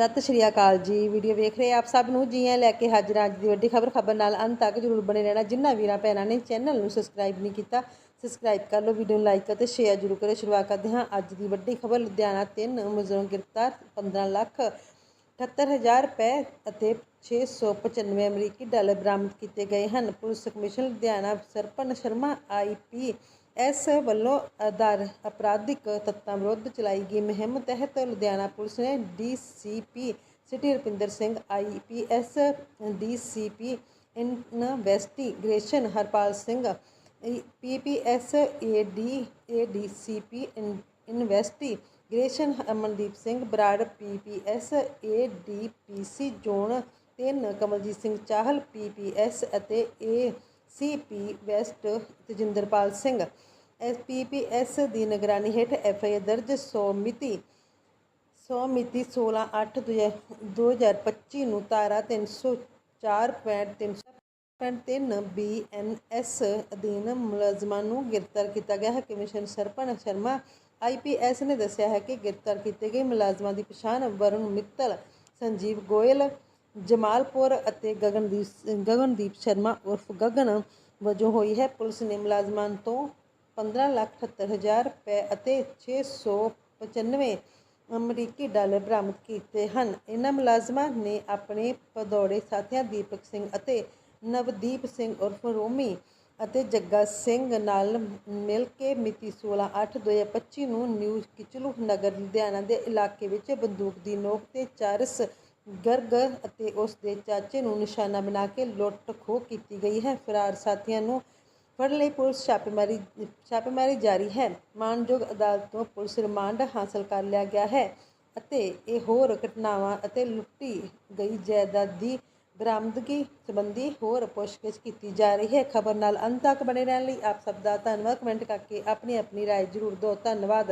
ਸਤਿ ਸ਼੍ਰੀ ਅਕਾਲ ਜੀ। ਵੀਡੀਓ ਵੇਖ ਰਹੇ ਆਪ ਸਭ ਨੂੰ? ਜੀ ਆਇਆਂ ਲੈ ਕੇ ਹਾਜ਼ਰ ਅੱਜ ਦੀ ਵੱਡੀ ਖਬਰ। ਖਬਰ ਨਾਲ ਅੰਤ ਤੱਕ ਜਰੂਰ ਬਣੇ ਰਹਿਣਾ। ਜਿਨ੍ਹਾਂ ਵੀਰਾਂ ਭੈਣਾਂ ਨੇ ਚੈਨਲ ਨੂੰ ਸਬਸਕ੍ਰਾਈਬ ਨਹੀਂ ਕੀਤਾ, ਸਬਸਕ੍ਰਾਈਬ ਕਰ ਲਓ, ਵੀਡੀਓ ਨੂੰ ਲਾਈਕ ਅਤੇ ਸ਼ੇਅਰ ਜਰੂਰ ਕਰੋ ਸ਼ੁਰੂਆਤ ਕਰਦੇ ਹਾਂ ਅੱਜ ਦੀ ਵੱਡੀ ਖਬਰ। ਲੁਧਿਆਣਾ ਤਿੰਨ ਮੁਲਜ਼ਮ ਗ੍ਰਿਫਤਾਰ 15 ਲੱਖ 78000 ਰੁਪਏ ਅਤੇ 695 ਅਮਰੀਕੀ ਡਾਲਰ ਬਰਾਮਦ ਕੀਤੇ ਗਏ ਹਨ। Police commission Ludhiana Swapan Sharma S ਵੱਲੋਂ ਆਧਾਰ ਅਪਰਾਧਿਕ ਤੱਤਾਂ ਵਿਰੁੱਧ ਚਲਾਈ ਗਈ ਮੁਹਿੰਮ ਤਹਿਤ ਲੁਧਿਆਣਾ ਪੁਲਿਸ ਨੇ DCP city Rupinder Singh IPS DCP investigation Harpal Singh PPS AD ADCP investigation Amandeep Singh Brar PPS ADPC zone 3 Kamaljit Singh Chahal PPS ਅਤੇ ACP west Tajinderpal Singh SPPS ਦੀ ਨਿਗਰਾਨੀ ਹੇਠ ਐਫਆਈਆਰ ਦਰਜ ਸੌ ਮਿਤੀ ਸੌ ਮਿਤੀ 16/8/2025 ਨੂੰ ਧਾਰਾ 304.3 ਬੀਐਨਐਸ ਅਧੀਨ ਮੁਲਜ਼ਮਾਂ ਨੂੰ ਗ੍ਰਿਫਤਾਰ ਕੀਤਾ ਗਿਆ ਹੈ। ਕਮਿਸ਼ਨ ਸਰਪਣ ਸ਼ਰਮਾ ਆਈਪੀਐਸ ਨੇ ਦੱਸਿਆ ਹੈ ਕਿ ਗ੍ਰਿਫਤਾਰ ਕੀਤੇ ਗਏ ਮੁਲਾਜ਼ਮਾਂ ਦੀ ਪਛਾਣ ਵਰੁਣ ਮਿੱਤਲ, ਸੰਜੀਵ ਗੋਇਲ ਜਮਾਲਪੁਰ ਅਤੇ ਗਗਨਦੀਪ ਗਗਨਦੀਪ ਸ਼ਰਮਾ ਉਰਫ ਗਗਨ ਵਜੋਂ ਹੋਈ ਹੈ ਪੁਲਿਸ ਨੇ ਮੁਲਾਜ਼ਮਾਂ ਤੋਂ 15,78,000 ਰੁਪਏ ਅਤੇ 695 ਅਮਰੀਕੀ ਡਾਲਰ ਬਰਾਮਦ ਕੀਤੇ ਹਨ। ਇਹਨਾਂ ਮੁਲਾਜ਼ਮਾਂ ਨੇ ਆਪਣੇ ਪਦੌੜੇ ਸਾਥੀਆਂ ਦੀਪਕ ਸਿੰਘ ਅਤੇ ਨਵਦੀਪ ਸਿੰਘ ਉਰਫ ਰੋਮੀ ਅਤੇ ਜੱਗਾ ਸਿੰਘ ਨਾਲ ਮਿਲ ਕੇ ਮਿਤੀ 16/8/2025 ਨੂੰ ਨਿਊ ਕਿਚਲੂ ਨਗਰ ਲੁਧਿਆਣਾ ਦੇ ਇਲਾਕੇ ਵਿੱਚ ਬੰਦੂਕ ਦੀ ਨੋਕ ਤੇ ਚਾਰਸ ਗਰਗ ਅਤੇ ਉਸ ਦੇ ਚਾਚੇ ਨੂੰ ਨਿਸ਼ਾਨਾ ਬਣਾ ਕੇ ਲੁੱਟ ਖੋਹ ਕੀਤੀ ਗਈ ਹੈ ਫਰਾਰ ਸਾਥੀਆਂ ਨੂੰ ਫੜਨ ਲਈ ਪੁਲਿਸ ਛਾਪੇਮਾਰੀ ਛਾਪੇਮਾਰੀ ਜਾਰੀ ਹੈ ਮਾਨਯੋਗ ਅਦਾਲਤ ਤੋਂ ਪੁਲਿਸ ਰਿਮਾਂਡ ਹਾਸਲ ਕਰ ਲਿਆ ਗਿਆ ਹੈ ਅਤੇ ਇਹ ਹੋਰ ਘਟਨਾਵਾਂ ਅਤੇ ਲੁੱਟੀ ਗਈ ਜਾਇਦਾਦ ਦੀ ਬਰਾਮਦਗੀ ਸੰਬੰਧੀ ਹੋਰ ਪੁੱਛਗਿੱਛ ਕੀਤੀ ਜਾ ਰਹੀ ਹੈ ਖਬਰ ਨਾਲ ਅੰਤ ਤੱਕ ਬਣੇ ਰਹਿਣ ਲਈ ਆਪ ਸਭ ਦਾ ਧੰਨਵਾਦ ਕਮੈਂਟ ਕਰਕੇ ਆਪਣੀ ਆਪਣੀ رائے ਜ਼ਰੂਰ ਦਿਓ ਧੰਨਵਾਦ